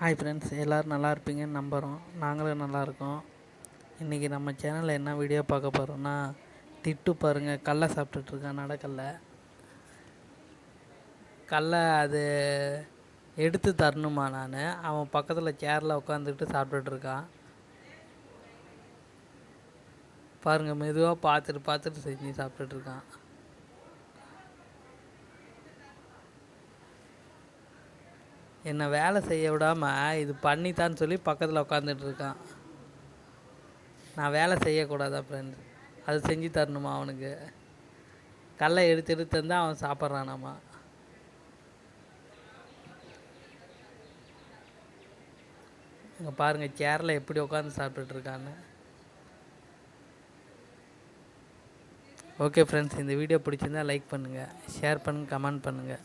Hi friends எல்லோரும் நல்லா இருப்பீங்கன்னு நம்புகிறோம் நாங்களும் நல்லா இருக்கோம். இன்றைக்கி நம்ம சேனலில் என்ன வீடியோ பார்க்க போகிறோன்னா திட்டு பாருங்கள் கடல சாப்பிட்டுட்ருக்கேன் நடக்கல்ல. கடலை அது எடுத்து தரணுமா நான்? அவன் பக்கத்தில் சேரில் உட்காந்துக்கிட்டு சாப்பிட்டுட்ருக்கான் பாருங்கள் மெதுவாக பார்த்துட்டு பார்த்துட்டு செஞ்சு சாப்பிட்டுட்ருக்கான் என்னை வேலை செய்ய விடாமல் இது பண்ணித்தான்னு சொல்லி பக்கத்தில் உட்காந்துட்டு இருக்கான். நான் வேலை செய்யக்கூடாதா ஃப்ரெண்ட் அது செஞ்சு தரணுமா அவனுக்கு? கல்லை எடுத்து எடுத்து தந்தால் அவன் சாப்பிட்றானாமா? இங்கே பாருங்கள் சேரில் எப்படி உட்காந்து சாப்பிட்டுட்ருக்கான்னு ஓகே ஃப்ரெண்ட்ஸ் இந்த வீடியோ பிடிச்சிருந்தால் லைக் பண்ணுங்கள் ஷேர் பண்ணுங்கள் கமெண்ட் பண்ணுங்கள்